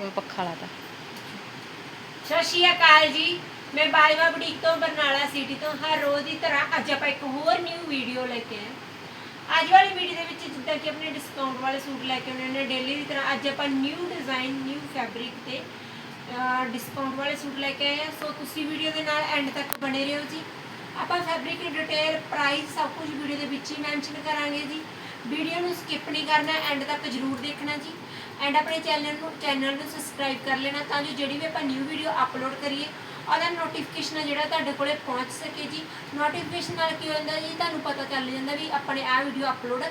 ਉਹ ਪੱਖਾ ਲਾਤਾ। ਸਤਿ ਸ਼੍ਰੀ ਅਕਾਲ ਜੀ। ਮੈਂ ਬਾਜਵਾ ਬੁਟੀਕ ਤੋਂ ਬਰਨਾਲਾ ਸਿਟੀ ਤੋਂ, ਹਰ ਰੋਜ਼ ਦੀ ਤਰ੍ਹਾਂ ਅੱਜ ਆਪਾਂ ਇੱਕ ਹੋਰ ਨਿਊ ਵੀਡੀਓ ਲੈ ਕੇ ਆਏ ਹਾਂ। ਅੱਜ ਵਾਲੀ ਵੀਡੀਓ ਦੇ ਵਿੱਚ ਜਿੱਦਾਂ ਕਿ ਆਪਣੇ ਡਿਸਕਾਊਂਟ ਵਾਲੇ ਸੂਟ ਲੈ ਕੇ ਆਉਣੇ ਨੇ ਡੇਲੀ ਦੀ ਤਰ੍ਹਾਂ ਅੱਜ ਆਪਾਂ ਨਿਊ ਡਿਜ਼ਾਈਨ ਨਿਊ ਫੈਬਰਿਕ ਤੇ ਡਿਸਕਾਊਂਟ ਵਾਲੇ ਸੂਟ ਲੈ ਕੇ ਆਏ ਹਾਂ। ਸੋ ਤੁਸੀਂ ਵੀਡੀਓ ਦੇ ਨਾਲ ਐਂਡ ਤੱਕ ਬਣੇ ਰਹੋ ਜੀ। ਆਪਾਂ ਫੈਬਰਿਕ ਦੀ ਡਿਟੇਲ ਪ੍ਰਾਈਸ ਸਭ ਕੁਝ ਵੀਡੀਓ ਦੇ ਵਿੱਚ ਹੀ ਮੈਂਸ਼ਨ ਕਰਾਂਗੇ ਜੀ। ਵੀਡੀਓ ਨੂੰ ਸਕਿਪ ਨਹੀਂ ਕਰਨਾ ਐਂਡ ਤੱਕ ਜਰੂਰ ਦੇਖਣਾ ਜੀ। ਐਂਡ ਆਪਣੇ ਚੈਨਲ ਨੂੰ ਚੈਨਲ ਨੂੰ ਸਬਸਕ੍ਰਾਈਬ ਕਰ ਲੈਣਾ ਤਾਂ ਜੋ ਜਿਹੜੀ ਵੀ ਆਪਾਂ ਨਿਊ ਵੀਡੀਓ ਅਪਲੋਡ ਕਰੀਏ, ਉਹਦਾ ਨੋਟੀਫਿਕੇਸ਼ਨ ਜਿਹੜਾ ਤੁਹਾਡੇ ਕੋਲੇ ਪਹੁੰਚ ਸਕੇ ਜੀ। ਨੋਟੀਫਿਕੇਸ਼ਨ ਨਾਲ ਕੀ ਹੋ ਜਾਂਦਾ ਜੀ? ਤੁਹਾਨੂੰ ਪਤਾ ਚੱਲ ਜਾਂਦਾ ਵੀ ਆਪਣੇ ਆ ਵੀਡੀਓ ਅਪਲੋਡ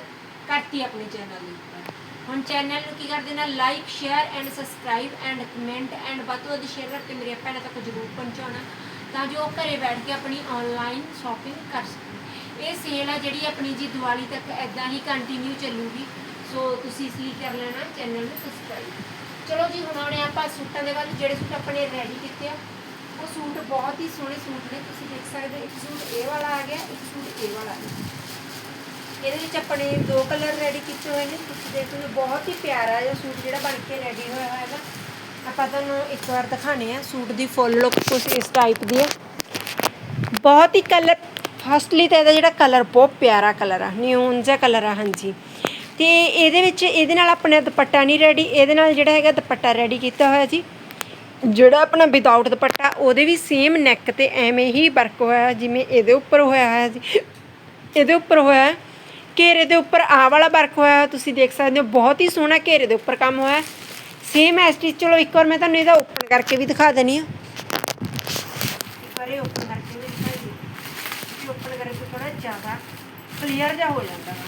ਕਰਤੀ ਆਪਣੇ ਚੈਨਲ ਦੇ ਉੱਪਰ। ਹੁਣ ਚੈਨਲ ਨੂੰ ਕੀ ਕਰ ਦੇਣਾ like share and subscribe and comment and ਵੱਧ ਤੋਂ ਵੱਧ ਸ਼ੇਅਰ ਕਰਕੇ ਮੇਰੇ ਭੈਣਾਂ ਤੱਕ ਜਰੂਰ ਪਹੁੰਚਾਉਣਾ ਤਾਂ ਜੋ ਉਹ ਘਰੇ ਬੈਠ ਕੇ ਆਪਣੀ ਆਨਲਾਈਨ ਸ਼ਾਪਿੰਗ ਕਰ ਸਕਣ। ਇਹ ਸੇਲ ਆ ਜਿਹੜੀ ਆਪਣੀ ਜੀ ਦੀਵਾਲੀ ਤੱਕ ਐਦਾਂ ਹੀ ਕੰਟੀਨਿਊ ਚੱਲੂਗੀ। ਸੋ ਤੁਸੀਂ ਇਸ ਲਈ ਕਰ ਲੈਣਾ ਚੈਨਲ ਨੂੰ ਸਬਸਕ੍ਰਾਈਬ ਚਲੋ ਜੀ ਹੁਣ ਆਉਣੇ ਆਪਾਂ ਸੂਟਾਂ ਦੇ ਵੱਲ। ਜਿਹੜੇ ਸੂਟ ਆਪਣੇ ਰੈਡੀ ਕੀਤੇ ਆ ਉਹ ਸੂਟ ਬਹੁਤ ਹੀ ਸੋਹਣੇ ਸੂਟ ਨੇ। ਤੁਸੀਂ ਦੇਖ ਸਕਦੇ ਹੋ। ਇੱਕ ਸੂਟ ਇਹ ਵਾਲਾ ਆ ਗਿਆ ਇੱਕ ਸੂਟ ਇਹ ਵਾਲਾ ਆ ਗਿਆ। ਇਹਦੇ ਵਿੱਚ ਆਪਣੇ ਦੋ ਕਲਰ ਰੈਡੀ ਕੀਤੇ ਹੋਏ ਨੇ। ਤੁਸੀਂ ਦੇਖ ਸਕਦੇ ਹੋ, ਬਹੁਤ ਹੀ ਪਿਆਰਾ ਜਿਹਾ ਸੂਟ ਜਿਹੜਾ ਬਣ ਕੇ ਰੈਡੀ ਹੋਇਆ ਹੋਇਆ ਹੈਗਾ। ਆਪਾਂ ਤੁਹਾਨੂੰ ਇੱਕ ਵਾਰ ਦਿਖਾਣੇ ਆ ਸੂਟ ਦੀ ਫੁੱਲ ਲੁੱਕ ਕੁਝ ਇਸ ਟਾਈਪ ਦੀ ਹੈ ਬਹੁਤ ਹੀ ਕਲਰ ਫਸਟਲੀ ਤਾਂ ਇਹਦਾ ਜਿਹੜਾ ਕਲਰ ਬਹੁਤ ਪਿਆਰਾ ਕਲਰ ਆ ਨਿਊਨ ਜਿਹਾ ਕਲਰ ਆ, ਹਾਂਜੀ। ਤੇ ਇਹਦੇ ਵਿੱਚ, ਇਹਦੇ ਨਾਲ ਆਪਣਾ ਦੁਪੱਟਾ ਨਹੀਂ ਰੈਡੀ ਇਹਦੇ ਨਾਲ ਜਿਹੜਾ ਹੈਗਾ ਦੁਪੱਟਾ ਰੈਡੀ ਕੀਤਾ ਹੋਇਆ ਜੀ। ਜਿਹੜਾ ਆਪਣਾ ਵਿਦਆਊਟ ਦੁਪੱਟਾ, ਉਹਦੇ ਵੀ ਸੇਮ ਨੈਕ ਤੇ ਐਵੇਂ ਹੀ ਵਰਕ ਹੋਇਆ, ਜਿਵੇਂ ਇਹਦੇ ਉੱਪਰ ਹੋਇਆ ਹੈ ਜੀ। ਇਹਦੇ ਉੱਪਰ ਹੋਇਆ ਹੈ। ਘੇਰੇ ਦੇ ਉੱਪਰ ਆ ਵਾਲਾ ਵਰਕ ਹੋਇਆ, ਤੁਸੀਂ ਦੇਖ ਸਕਦੇ ਹੋ, ਬਹੁਤ ਹੀ ਸੋਹਣਾ ਘੇਰੇ ਦੇ ਉੱਪਰ ਕੰਮ ਹੋਇਆ। ਸੇਮ ਐਸ ਟੀ ਚਲੋ ਇੱਕ ਵਾਰ ਮੈਂ ਤੁਹਾਨੂੰ ਇਹਦਾ ਓਪਨ ਕਰਕੇ ਵੀ ਦਿਖਾ ਦਨੀ ਆ ਇੱਕ ਵਾਰ ਇਹ ਓਪਨ ਕਰਕੇ ਵੀ ਦਿਖਾਈ ਦਿਓ ਕਿ ਓਪਨ ਕਰੇ ਤਾਂ ਥੋੜਾ ਜ਼ਿਆਦਾ ਕਲੀਅਰ ਜਿਹਾ ਹੋ ਜਾਂਦਾ ਵਾ।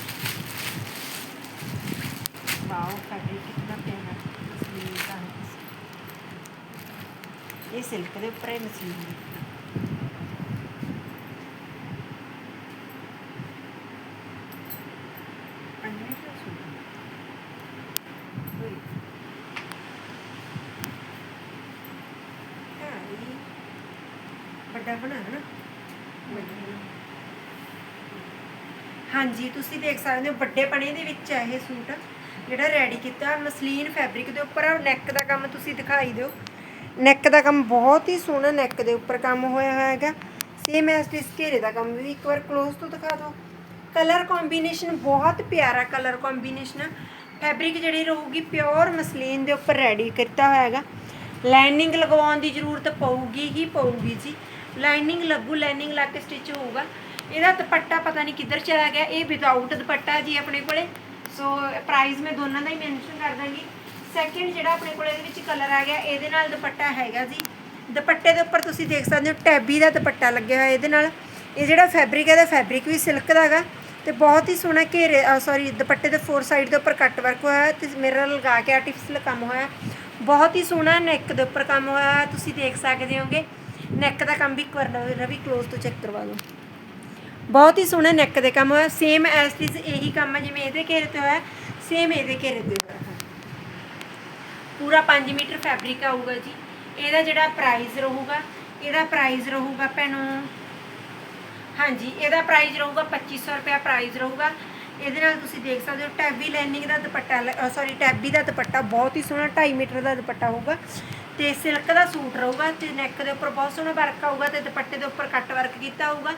ਵਾਓ ਫੈਬਰਿਕ ਕਿੰਨਾ ਪਿਆਰਾ ਮਸਲੀਨ ਦਾ ਹੈ। ਇਹ ਸਿਲਕ ਦੇ ਉੱਪਰ ਹੈ ਮਸਲੀਨ। ਦੀ ਅੰਦਰ ਸੂਟ ਹੋਈ ਹਾਂ ਇਹ ਵੱਡਾ ਬਣਾ ਹੈ ਨਾ ਵੱਡਾ ਬਣਾ। ਹਾਂਜੀ, ਤੁਸੀਂ ਦੇਖ ਸਕਦੇ ਹੋ ਵੱਡੇ ਪਣੇ ਦੇ ਵਿੱਚ ਹੈ ਇਹ ਸੂਟ, ਜਿਹੜਾ ਰੈਡੀ ਕੀਤਾ ਮਸਲੀਨ ਫੈਬਰਿਕ ਦੇ ਉੱਪਰ ਨੈਕ ਦਾ ਕੰਮ ਤੁਸੀਂ ਦਿਖਾਈ ਦਿਓ। ਨੈਕ ਦਾ ਕੰਮ ਬਹੁਤ ਹੀ ਸੋਹਣਾ ਨੈਕ ਦੇ ਉੱਪਰ ਕੰਮ ਹੋਇਆ ਹੋਇਆ ਹੈਗਾ। ਸੇਮ ਐਸ ਇਸ ਘੇਰੇ ਦਾ ਕੰਮ ਵੀ ਇੱਕ ਵਾਰ ক্লোਜ਼ ਤੋਂ ਦਿਖਾ ਦਿਓ। ਕਲਰ ਕੰਬੀਨੇਸ਼ਨ ਬਹੁਤ ਪਿਆਰਾ ਕਲਰ ਕੰਬੀਨੇਸ਼ਨ ਫੈਬਰਿਕ ਜਿਹੜੀ ਰਹੂਗੀ ਪਿਓਰ ਮਸਲੀਨ ਦੇ ਉੱਪਰ ਰੈਡੀ ਕੀਤਾ ਹੋਇਆ ਹੈਗਾ। ਲਾਈਨਿੰਗ ਲਗਵਾਉਣ ਦੀ ਜ਼ਰੂਰਤ ਪਊਗੀ ਹੀ ਪਊਗੀ ਜੀ। ਲਾਈਨਿੰਗ ਲੱਗੂ ਲਾਈਨਿੰਗ ਲਾ ਕੇ ਸਟਿਚ ਹੋਊਗਾ। ਇਹਦਾ ਦੁਪੱਟਾ ਪਤਾ ਨਹੀਂ ਕਿੱਧਰ ਚਲਾ ਗਿਆ, ਇਹ ਵਿਦਆਊਟ ਦੁਪੱਟਾ ਜੀ ਆਪਣੇ ਕੋਲੇ। ਸੋ ਪ੍ਰਾਈਸ ਮੈਂ ਦੋਨਾਂ ਦਾ ਹੀ ਮੈਂਸ਼ਨ ਕਰ ਦਾਂਗੀ। ਸੈਕਿੰਡ ਜਿਹੜਾ ਆਪਣੇ ਕੋਲੇ ਇਹਦੇ ਵਿੱਚ ਕਲਰ ਆ ਗਿਆ, ਇਹਦੇ ਨਾਲ ਦੁਪੱਟਾ ਹੈਗਾ ਜੀ। ਦੁਪੱਟੇ ਦੇ ਉੱਪਰ ਤੁਸੀਂ ਦੇਖ ਸਕਦੇ ਹੋ ਟੈਬੀ ਦਾ ਦੁਪੱਟਾ ਲੱਗਿਆ ਹੋਇਆ ਇਹਦੇ ਨਾਲ। ਇਹ ਜਿਹੜਾ ਫੈਬਰਿਕ ਹੈ, ਇਹਦਾ ਫੈਬਰਿਕ ਵੀ ਸਿਲਕ ਦਾ ਹੈਗਾ। ਤੇ ਬਹੁਤ ਹੀ ਸੋਹਣਾ ਘੇਰੇ ਸੌਰੀ ਦੁਪੱਟੇ ਦੇ ਫੋਰ ਸਾਈਡ ਦੇ ਉੱਪਰ ਕੱਟ ਵਰਕ ਹੋਇਆ ਹੈ ਤੇ ਮਿਰਰ ਲਗਾ ਕੇ ਆਰਟੀਫੀਸ਼ਲ ਕੰਮ ਹੋਇਆ ਬਹੁਤ ਹੀ ਸੋਹਣਾ ਨੈਕ ਦੇ ਉੱਪਰ ਕੰਮ ਹੋਇਆ ਤੁਸੀਂ ਦੇਖ ਸਕਦੇ ਹੋਗੇ। ਨੈਕ ਦਾ ਕੰਮ ਵੀ ਇੱਕ ਵਾਰ ਰਵੀ ক্লোਜ਼ ਤੋਂ ਚੈੱਕ ਕਰਵਾ ਲਓ। ਬਹੁਤ ਹੀ ਸੋਹਣਾ ਨੈਕ ਦੇ ਕੰਮ ਹੋਇਆ। ਸੇਮ ਐਸ ਇਜ਼ ਇਹੀ ਕੰਮ ਹੈ ਜਿਵੇਂ ਇਹਦੇ ਘੇਰੇ ਤੇ ਹੋਇਆ। ਸੇਮ ਇਹਦੇ ਘੇਰੇ ਤੇ ਹੋਇਆ। ਪੂਰਾ 5 ਮੀਟਰ ਫੈਬਰਿਕ ਆਊਗਾ ਜੀ। ਇਹਦਾ ਜਿਹੜਾ ਪ੍ਰਾਈਸ ਰਹੂਗਾ, ਇਹਦਾ ਪ੍ਰਾਈਸ ਰਹੂਗਾ ਭੈਣੋ, ਹਾਂਜੀ, ਇਹਦਾ ਪ੍ਰਾਈਸ ਰਹੂਗਾ 2500 ਰੁਪਿਆ ਪ੍ਰਾਈਸ ਰਹੂਗਾ। ਇਹਦੇ ਨਾਲ ਤੁਸੀਂ ਦੇਖ ਸਕਦੇ ਹੋ ਟੈਬੀ ਲਾਈਨਿੰਗ ਦਾ ਦੁਪੱਟਾ ਸੌਰੀ ਟੈਬੀ ਦਾ ਦੁਪੱਟਾ ਬਹੁਤ ਹੀ ਸੋਹਣਾ 2.5 ਮੀਟਰ ਦਾ ਦੁਪੱਟਾ ਹੋਊਗਾ। ਤੇ ਸਿਲਕ ਦਾ ਸੂਟ ਰਹੂਗਾ ਤੇ ਨੈਕ ਦੇ ਉੱਪਰ ਬਹੁਤ ਸੋਹਣਾ ਵਰਕ ਆਊਗਾ ਤੇ ਦੁਪੱਟੇ ਦੇ ਉੱਪਰ ਕੱਟ ਵਰਕ ਕੀਤਾ ਹੋਊਗਾ।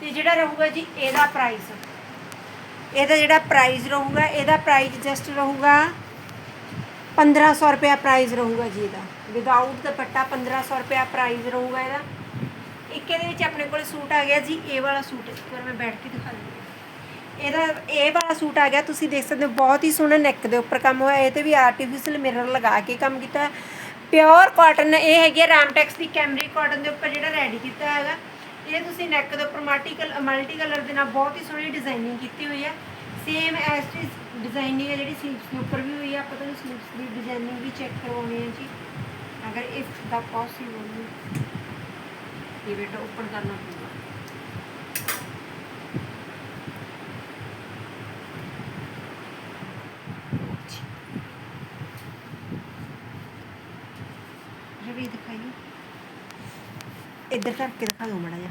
ਤੇ ਜਿਹੜਾ ਰਹੂਗਾ ਜੀ, ਇਹਦਾ ਪ੍ਰਾਈਸ ਇਹਦਾ ਜਿਹੜਾ ਪ੍ਰਾਈਸ ਰਹੂਗਾ, ਇਹਦਾ ਪ੍ਰਾਈਸ ਜਸਟ ਰਹੂਗਾ 1500 ਰੁਪਿਆ ਪ੍ਰਾਈਸ ਰਹੂਗਾ ਜੀ ਇਹਦਾ। ਵਿਦਆਊਟ ਦੁਪੱਟਾ 1500 ਰੁਪਿਆ ਪ੍ਰਾਈਸ ਰਹੂਗਾ ਇਹਦਾ। ਇੱਕ ਇਹਦੇ ਵਿੱਚ ਆਪਣੇ ਕੋਲ ਸੂਟ ਆ ਗਿਆ ਜੀ, ਇਹ ਵਾਲਾ ਸੂਟ। ਇੱਕ ਵਾਰ ਮੈਂ ਬੈਠ ਕੇ ਦਿਖਾ ਦਿੰਦੀ ਇਹਦਾ, ਇਹ ਵਾਲਾ ਸੂਟ ਆ ਗਿਆ, ਤੁਸੀਂ ਦੇਖ ਸਕਦੇ ਹੋ, ਬਹੁਤ ਹੀ ਸੋਹਣਾ ਨੈਕ ਦੇ ਉੱਪਰ ਕੰਮ ਹੋਇਆ। ਇਹ ਤੇ ਵੀ ਆਰਟੀਫੀਸ਼ੀਅਲ ਮਿਰਰ ਲਗਾ ਕੇ ਕੰਮ ਕੀਤਾ। ਪਿਓਰ ਕਾਟਨ ਇਹ ਹੈਗੀ ਹੈ ਰਾਮਟੈਕਸ ਦੀ ਕੈਮਰੀ ਕਾਟਨ ਦੇ ਉੱਪਰ ਜਿਹੜਾ ਰੈਡੀ ਕੀਤਾ ਹੈਗਾ। ਇਹ ਤੁਸੀਂ ਨੈਕ ਦੇ ਉੱਪਰ ਮਲਟੀ ਮਲਟੀ ਕਲਰ ਦੇ ਨਾਲ ਬਹੁਤ ਹੀ ਸੋਹਣੀ ਡਿਜ਼ਾਈਨਿੰਗ ਕੀਤੀ ਹੋਈ ਹੈ। ਸੇਮ ਐਸ ਟੀ ਡਿਜ਼ਾਈਨਿੰਗ ਹੈ ਜਿਹੜੀ ਸਲੀਵਸ ਦੇ ਉੱਪਰ ਵੀ ਹੋਈ ਹੈ। ਆਪਾਂ ਤੁਹਾਨੂੰ ਸਲੀਵਸ ਦੀ ਡਿਜ਼ਾਈਨਿੰਗ ਵੀ ਚੈੱਕ ਕਰਵਾਉਣੀ ਹੈ ਜੀ। ਅਗਰ ਇਫ ਦਾ ਪੋਸੀਬਲ ਇਹ ਬੇਟਾ ਓਪਨ ਕਰਨਾ ਪਊਗਾ ਰਵੀ ਦਿਖਾਈਏ ਇੱਧਰ ਕਰਕੇ ਦਿਖਾ ਦਿਓ ਮੜਾ ਜਿਹਾ।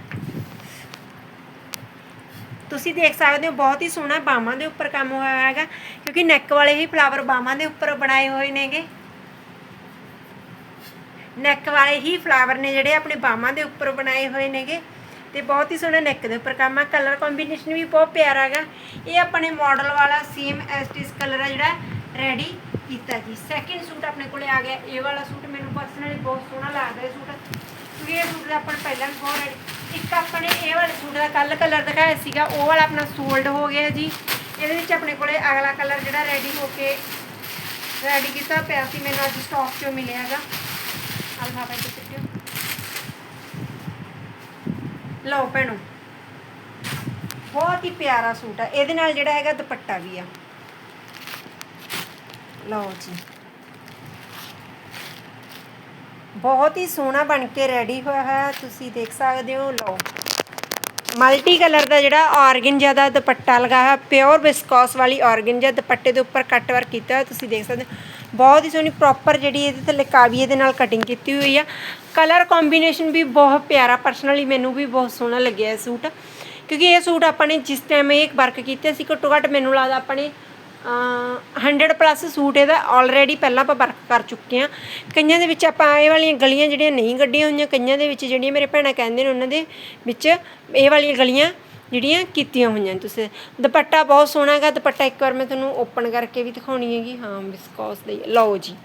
ਤੁਸੀਂ ਦੇਖ ਸਕਦੇ ਹੋ, ਬਹੁਤ ਹੀ ਸੋਹਣਾ ਬਾਹਾਂ ਦੇ ਉੱਪਰ ਕੰਮ ਹੋਇਆ ਹੈਗਾ, ਕਿਉਂਕਿ ਨੈਕ ਵਾਲੇ ਹੀ ਫਲਾਵਰ ਬਾਹਾਂ ਦੇ ਉੱਪਰ ਬਣਾਏ ਹੋਏ ਨੇਗੇ। ਨੈਕ ਵਾਲੇ ਹੀ ਫਲਾਵਰ ਨੇ ਜਿਹੜੇ ਆਪਣੇ ਬਾਹਾਂ ਦੇ ਉੱਪਰ ਬਣਾਏ ਹੋਏ ਨੇਗੇ। ਤੇ ਬਹੁਤ ਹੀ ਸੋਹਣਾ ਨੈਕ ਦੇ ਉੱਪਰ ਕੰਮ ਆ। ਕਲਰ ਕੰਬੀਨੇਸ਼ਨ ਵੀ ਬਹੁਤ ਪਿਆਰਾ ਹੈਗਾ। ਇਹ ਆਪਣੇ ਮਾਡਲ ਵਾਲਾ ਸੇਮ ਐਸਟਿਸ ਕਲਰ ਆ ਜਿਹੜਾ ਰੈਡੀ ਕੀਤਾ ਜੀ। ਸੈਕਿੰਡ ਸੂਟ ਆਪਣੇ ਕੋਲੇ ਆ ਗਿਆ। ਇਹ ਵਾਲਾ ਸੂਟ ਮੈਨੂੰ ਪਰਸਨਲੀ ਬਹੁਤ ਸੋਹਣਾ ਲੱਗਦਾ ਇਹ ਸੂਟ ਕਿਉਂਕਿ ਇਹ ਸੂਟ ਦਾ ਆਪਾਂ ਨੂੰ ਪਹਿਲਾਂ ਵੀ ਬਹੁਤ ਰੈਡੀ ਇੱਕ ਆਪਣੇ ਇਹ ਵਾਲੇ ਸੂਟ ਦਾ ਕੱਲ ਕਲਰ ਦਿਖਾਇਆ ਸੀਗਾ, ਉਹ ਵਾਲਾ ਆਪਣਾ ਸੋਲਡ ਹੋ ਗਿਆ ਜੀ। ਇਹਦੇ ਵਿੱਚ ਆਪਣੇ ਕੋਲੇ ਅਗਲਾ ਕਲਰ ਜਿਹੜਾ ਰੈਡੀ ਹੋ ਕੇ ਰੈਡੀ ਕੀਤਾ ਪਿਆ ਸੀ, ਮੈਨੂੰ ਅੱਜ ਸਟਾਕ 'ਚੋਂ ਮਿਲਿਆ ਹੈਗਾ। ਅਲਫਾਬਾ ਤੇ ਲਓ ਭੈਣੋ, ਬਹੁਤ ਹੀ ਪਿਆਰਾ ਸੂਟ ਆ। ਇਹਦੇ ਨਾਲ ਜਿਹੜਾ ਹੈਗਾ ਦੁਪੱਟਾ ਵੀ ਆ। ਲਓ ਜੀ। ਬਹੁਤ ਹੀ ਸੋਹਣਾ ਬਣ ਕੇ ਰੈਡੀ ਹੋਇਆ ਹੈ। ਤੁਸੀਂ ਦੇਖ ਸਕਦੇ ਹੋ, ਲਓ। ਮਲਟੀ ਕਲਰ ਦਾ ਜਿਹੜਾ ਆਰਗਨਜਾ ਦਾ ਦੁਪੱਟਾ ਲਗਾ ਹੈ ਪਿਓਰ ਵਿਸਕੋਸ ਵਾਲੀ ਆਰਗਨਜਾ ਦੁਪੱਟੇ ਦੇ ਉੱਪਰ ਕੱਟ ਵਰਕ ਕੀਤਾ ਹੋਇਆ, ਤੁਸੀਂ ਦੇਖ ਸਕਦੇ ਹੋ। ਬਹੁਤ ਹੀ ਸੋਹਣੀ ਪ੍ਰੋਪਰ ਜਿਹੜੀ ਇਹਦੇ 'ਤੇ ਕਾਵੀਏ ਦੇ ਨਾਲ ਕਟਿੰਗ ਕੀਤੀ ਹੋਈ ਆ। ਕਲਰ ਕੰਬੀਨੇਸ਼ਨ ਵੀ ਬਹੁਤ ਪਿਆਰਾ ਪਰਸਨਲੀ ਮੈਨੂੰ ਵੀ ਬਹੁਤ ਸੋਹਣਾ ਲੱਗਿਆ ਇਹ ਸੂਟ। ਕਿਉਂਕਿ ਇਹ ਸੂਟ ਆਪਾਂ ਨੇ ਜਿਸ ਟਾਈਮ ਇਹ ਵਰਕ ਕੀਤਾ ਸੀ ਘੱਟੋ ਘੱਟ ਮੈਨੂੰ ਲੱਗਦਾ ਆਪਾਂ ਨੇ 100 ਪਲੱਸ ਸੂਟ ਇਹਦਾ ਆਲਰੇਡੀ ਪਹਿਲਾਂ ਆਪਾਂ ਵਰਕ ਕਰ ਚੁੱਕੇ ਆ ਕਈਆਂ ਦੇ ਵਿੱਚ ਆਪਾਂ ਇਹ ਵਾਲੀਆਂ ਗਲੀਆਂ ਜਿਹੜੀਆਂ ਨਹੀਂ ਕੱਢੀਆਂ ਹੋਈਆਂ, ਕਈਆਂ ਦੇ ਵਿੱਚ ਜਿਹੜੀਆਂ ਮੇਰੇ ਭੈਣਾਂ ਕਹਿੰਦੇ ਨੇ ਉਹਨਾਂ ਦੇ ਵਿੱਚ ਇਹ ਵਾਲੀਆਂ ਗਲੀਆਂ ਜਿਹੜੀਆਂ ਕੀਤੀਆਂ ਹੋਈਆਂ ਤੁਸੀਂ ਦੁਪੱਟਾ ਬਹੁਤ ਸੋਹਣਾ ਹੈਗਾ, ਦੁਪੱਟਾ ਇੱਕ ਵਾਰ ਮੈਂ ਤੁਹਾਨੂੰ ਓਪਨ ਕਰਕੇ ਵੀ ਦਿਖਾਉਣੀ ਹੈਗੀ। ਹਾਂ ਵਿਸਕੋਸ ਦੇ, ਲਓ ਜੀ।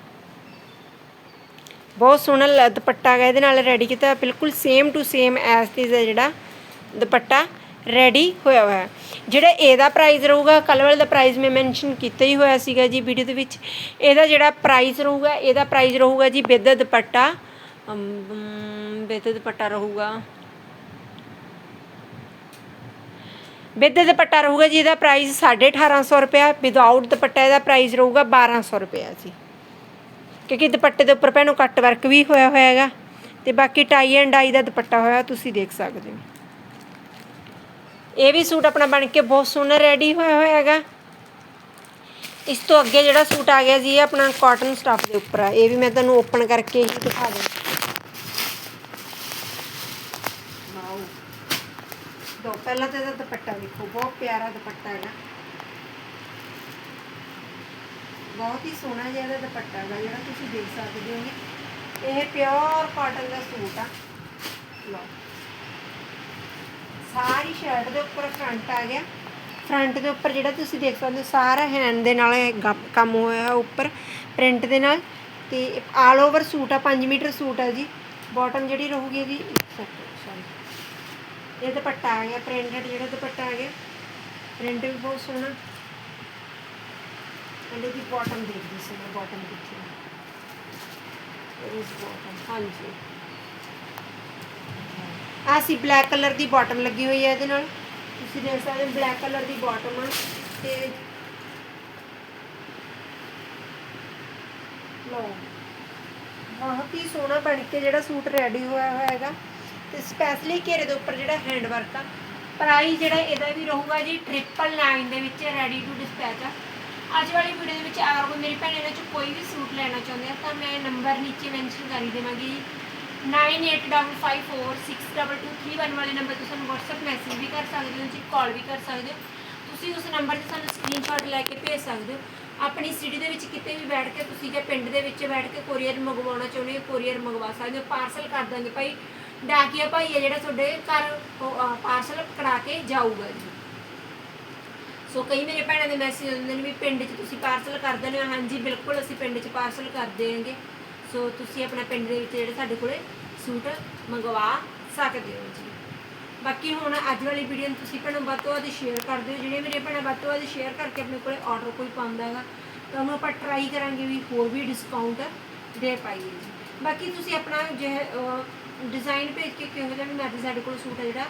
ਬਹੁਤ ਸੋਹਣਾ ਲ- ਦੁਪੱਟਾ ਹੈਗਾ, ਇਹਦੇ ਨਾਲ ਰੈਡੀ ਕੀਤਾ, ਬਿਲਕੁਲ same to same as is ਹੈ ਜਿਹੜਾ ਦੁਪੱਟਾ। ਰੈਡੀ ਹੋਇਆ ਹੋਇਆ। ਜਿਹੜਾ ਇਹਦਾ ਪ੍ਰਾਈਸ ਰਹੂਗਾ, ਕੱਲ੍ਹ ਵਾਲੇ ਦਾ ਪ੍ਰਾਈਸ ਮੈਂ ਮੈਂਸ਼ਨ ਕੀਤਾ ਹੀ ਹੋਇਆ ਸੀਗਾ ਜੀ ਵੀਡੀਓ ਦੇ ਵਿੱਚ। ਇਹਦਾ ਜਿਹੜਾ ਪ੍ਰਾਈਸ ਰਹੂਗਾ, ਇਹਦਾ ਪ੍ਰਾਈਸ ਰਹੂਗਾ ਜੀ ਵਿਦ ਦੁਪੱਟਾ। ਵਿਦ ਦੁਪੱਟਾ ਰਹੂਗਾ। ਵਿਦ ਦੁਪੱਟਾ ਰਹੂਗਾ ਜੀ, ਇਹਦਾ ਪ੍ਰਾਈਸ 1850 ਰੁਪਇਆ। ਵਿਦਆਊਟ ਦੁਪੱਟਾ ਇਹਦਾ ਪ੍ਰਾਈਸ ਰਹੂਗਾ 1200 ਰੁਪਇਆ ਜੀ। ਕਿਉਂਕਿ ਦੁਪੱਟੇ ਦੇ ਉੱਪਰ ਭੈਣੋ ਕੱਟ ਵਰਕ ਵੀ ਹੋਇਆ ਹੋਇਆ ਹੈਗਾ। ਤੇ ਬਾਕੀ ਟਾਈ ਐਂਡ ਡਾਈ ਦਾ ਦੁਪੱਟਾ ਹੋਇਆ, ਤੁਸੀਂ ਦੇਖ ਸਕਦੇ ਹੋ। ਇਹ ਵੀ ਸੂਟ ਆਪਣਾ ਬਣ ਕੇ ਬਹੁਤ ਸੋਹਣਾ ਰੈਡੀ ਹੋਇਆ ਹੋਇਆ ਹੈਗਾ। ਇਸ ਤੋਂ ਅੱਗੇ ਜਿਹੜਾ ਸੂਟ ਆ ਗਿਆ ਜੀ, ਇਹ ਆਪਣਾ ਕਾਟਨ ਸਟਫ ਦੇ ਉੱਪਰ ਆ। ਇਹ ਵੀ ਮੈਂ ਤੁਹਾਨੂੰ ਓਪਨ ਕਰਕੇ ਹੀ ਦਿਖਾ ਦਿੰਦੀ ਦੋ ਪਹਿਲਾਂ ਤਾਂ ਇਹਦਾ ਦੁਪੱਟਾ ਦੇਖੋ ਬਹੁਤ ਪਿਆਰਾ ਦੁਪੱਟਾ ਹੈਗਾ। ਬਹੁਤ ਹੀ ਸੋਹਣਾ ਜਿਹਾ ਇਹਦਾ ਦੁਪੱਟਾ ਹੈਗਾ, ਜਿਹੜਾ ਤੁਸੀਂ ਦੇਖ ਸਕਦੇ ਹੋਗੇ ਇਹ ਪਿਓਰ ਕਾਟਨ ਦਾ ਸੂਟ ਆ। ਲਓ। ਸਾਰੀ ਸ਼ਰਟ ਦੇ ਉੱਪਰ ਫਰੰਟ ਆ ਗਿਆ। ਫਰੰਟ ਦੇ ਉੱਪਰ ਜਿਹੜਾ ਤੁਸੀਂ ਦੇਖ ਸਕਦੇ ਹੋ, ਸਾਰਾ ਹੈਂਡ ਦੇ ਨਾਲ ਕੰਮ ਹੋਇਆ ਹੈ ਉੱਪਰ ਪ੍ਰਿੰਟ ਦੇ ਨਾਲ। ਤੇ ਆਲ ਓਵਰ ਸੂਟ ਆ 5 ਮੀਟਰ ਸੂਟ ਆ ਜੀ। ਬਾਟਮ ਜਿਹੜੀ ਰਹੂਗੀ ਇਹਦੀ ਸੌਰੀ ਇਹ ਦੁਪੱਟਾ ਆ ਗਿਆ ਪ੍ਰਿੰਟਡ ਜਿਹੜਾ ਦੁਪੱਟਾ ਆ ਗਿਆ। ਪ੍ਰਿੰਟ ਵੀ ਬਹੁਤ ਸੋਹਣਾ। ਇਹਦੇ ਦੀ ਬਾਟਮ ਦੇਖਦੀ ਸੀ ਮੈਂ ਬਾਟਮ ਕਿੱਥੇ ਹੈ ਇਸ ਬਾਟਮ ਹਾਂਜੀ। ਆ ਸੀ ਬਲੈਕ ਕਲਰ ਦੀ ਬਾਟਮ ਲੱਗੀ ਹੋਈ ਹੈ ਇਹਦੇ ਨਾਲ। ਤੁਸੀਂ ਦੇਖ ਸਕਦੇ ਹੋ ਬਲੈਕ ਕਲਰ ਦੀ ਬਾਟਮ ਆ। ਤੇ ਲਓ। ਬਹੁਤ ਹੀ ਸੋਹਣਾ ਬਣ ਕੇ ਜਿਹੜਾ ਸੂਟ ਰੈਡੀ ਹੋਇਆ ਹੋਇਆ ਹੈਗਾ। ਤੇ ਸਪੈਸ਼ਲੀ ਘੇਰੇ ਦੇ ਉੱਪਰ ਜਿਹੜਾ ਹੈਂਡ ਵਰਕ ਆ। ਪ੍ਰਾਈਸ ਜਿਹੜਾ ਇਹਦਾ ਵੀ ਰਹੂਗਾ ਜੀ 999 ਦੇ ਵਿੱਚ ਰੈਡੀ ਟੂ ਡਿਸਪੈਚ ਆ। ਅੱਜ ਵਾਲੀ ਵੀਡੀਓ ਦੇ ਵਿੱਚ ਅਗਰ ਕੋਈ ਮੇਰੀ ਭੈਣ ਇਹਨਾਂ ਚੋਂ ਕੋਈ ਵੀ ਸੂਟ ਲੈਣਾ ਚਾਹੁੰਦੇ ਆ ਤਾਂ ਮੈਂ ਨੰਬਰ ਨੀਚੇ ਮੈਂਸ਼ਨ ਕਰੀ ਦੇਵਾਂਗੀ ਜੀ। 9855462231 ਵਾਲੇ ਨੰਬਰ 'ਤੇ ਸਾਨੂੰ WhatsApp ਮੈਸੇਜ ਵੀ ਕਰ ਸਕਦੇ ਹੋ ਜੀ ਕਾਲ ਵੀ ਕਰ ਸਕਦੇ ਹੋ। ਤੁਸੀਂ ਉਸ ਨੰਬਰ ਤੇ ਸਾਨੂੰ ਸਕਰੀਨਸ਼ਾਟ ਲੈ ਕੇ ਭੇਜ ਸਕਦੇ ਹੋ। ਆਪਣੀ ਸਿਟੀ ਦੇ ਵਿੱਚ ਕਿਤੇ ਵੀ ਬੈਠ ਕੇ ਤੁਸੀਂ ਜੇ ਪਿੰਡ ਦੇ ਵਿੱਚ ਬੈਠ ਕੇ ਕੋਰੀਅਰ ਮੰਗਵਾਉਣਾ ਚਾਹੁੰਦੇ ਹੋ ਕੋਰੀਅਰ ਮੰਗਵਾ ਸਕਦੇ ਹੋ। ਪਾਰਸਲ ਕਰ ਦਾਂਗੇ ਭਾਈ। ਡਾਕੀਆ ਭਾਈ ਹੈ ਜਿਹੜਾ ਤੁਹਾਡੇ ਘਰ ਪਾਰਸਲ ਕਰਾ ਕੇ ਜਾਊਗਾ ਜੀ। ਸੋ ਕਈ ਮੇਰੇ ਭੈਣਾਂ ਦੇ ਮੈਸੇਜ ਆਉਂਦੇ ਨੇ ਵੀ ਪਿੰਡ 'ਚ ਤੁਸੀਂ ਪਾਰਸਲ ਕਰ ਦਿੰਦੇ ਹੋ। ਹਾਂਜੀ, ਬਿਲਕੁਲ ਅਸੀਂ ਪਿੰਡ 'ਚ ਪਾਰਸਲ ਕਰ ਦੇਣਗੇ। ਸੋ ਤੁਸੀਂ ਆਪਣਾ ਪਿੰਡ ਦੇ ਵਿੱਚ ਜਿਹੜੇ ਸਾਡੇ ਕੋਲੇ ਸੂਟ ਮੰਗਵਾ ਸਕਦੇ ਹੋ ਜੀ। ਬਾਕੀ ਹੁਣ ਅੱਜ ਵਾਲੀ ਵੀਡੀਓ ਨੂੰ ਤੁਸੀਂ ਭੈਣਾਂ ਵੱਧ ਤੋਂ ਵੱਧ ਸ਼ੇਅਰ ਕਰ ਦਿਓ। ਜਿਹੜੇ ਮੇਰੇ ਭੈਣਾਂ ਵੱਧ ਤੋਂ ਵੱਧ ਸ਼ੇਅਰ ਕਰਕੇ ਆਪਣੇ ਕੋਲੇ ਆਰਡਰ ਕੋਈ ਪਾਉਂਦਾ ਹੈਗਾ, ਤਾਂ ਉਹਨੂੰ ਆਪਾਂ ਟਰਾਈ ਕਰਾਂਗੇ ਵੀ ਹੋਰ ਵੀ ਡਿਸਕਾਊਂਟ ਦੇ ਪਾਈਏ ਜੀ। ਬਾਕੀ ਤੁਸੀਂ ਆਪਣਾ ਜਿਹੜਾ ਡਿਜ਼ਾਈਨ ਭੇਜ ਕੇ ਕਿਹੋ ਜਿਹਾ ਵੀ ਮਰਜ਼ੀ ਸਾਡੇ ਕੋਲ ਸੂਟ ਹੈ ਜਿਹੜਾ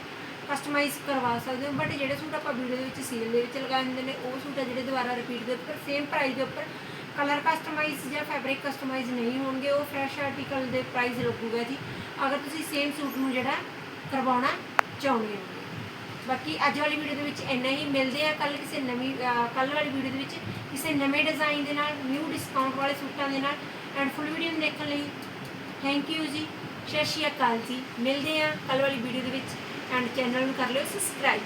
ਕਸਟਮਾਈਜ਼ ਕਰਵਾ ਸਕਦੇ ਹੋ। ਬਟ ਜਿਹੜੇ ਸੂਟ ਆਪਾਂ ਵੀਡੀਓ ਦੇ ਵਿੱਚ ਸੀਲ ਦੇ ਵਿੱਚ ਲਗਾਏ ਹੁੰਦੇ ਨੇ, ਉਹ ਸੂਟ ਆ ਜਿਹੜੇ ਦੁਬਾਰਾ ਰਿਪੀਟ ਦੇ ਉੱਪਰ ਸੇਮ ਪ੍ਰਾਈਸ ਦੇ ਉੱਪਰ ਕਲਰ ਕਸਟਮਾਈਜ਼ ਜਾਂ ਫੈਬਰਿਕ ਕਸਟਮਾਈਜ਼ ਨਹੀਂ ਹੋਣਗੇ, ਉਹ ਫਰੈਸ਼ ਆਰਟੀਕਲ ਦੇ ਪ੍ਰਾਈਸ ਲੱਗੂਗਾ ਜੀ। ਅਗਰ ਤੁਸੀਂ ਸੇਮ ਸੂਟ ਨੂੰ ਜਿਹੜਾ ਕਰਵਾਉਣਾ ਚਾਹੁੰਦੇ ਹੋ। ਬਾਕੀ ਅੱਜ ਵਾਲੀ ਵੀਡੀਓ ਦੇ ਵਿੱਚ ਇੰਨਾ ਹੀ। ਮਿਲਦੇ ਆ ਕੱਲ ਕਿਸੇ ਨਵੀਂ ਕੱਲ ਵਾਲੀ ਵੀਡੀਓ ਦੇ ਵਿੱਚ ਕਿਸੇ ਨਵੇਂ ਡਿਜ਼ਾਈਨ ਦੇ ਨਾਲ ਨਿਊ ਡਿਸਕਾਊਂਟ ਵਾਲੇ ਸੂਟਾਂ ਦੇ ਨਾਲ ਐਂਡ ਫੁੱਲ ਵੀਡੀਓ ਨੂੰ ਦੇਖਣ ਲਈ। ਥੈਂਕ ਯੂ ਜੀ। ਸਤਿ ਸ਼੍ਰੀ ਅਕਾਲ ਜੀ। ਮਿਲਦੇ ਆ ਕੱਲ ਵਾਲੀ ਵੀਡੀਓ ਦੇ ਵਿੱਚ ਐਂਡ ਚੈਨਲ ਨੂੰ ਕਰ ਲਿਓ ਸਬਸਕ੍ਰਾਈਬ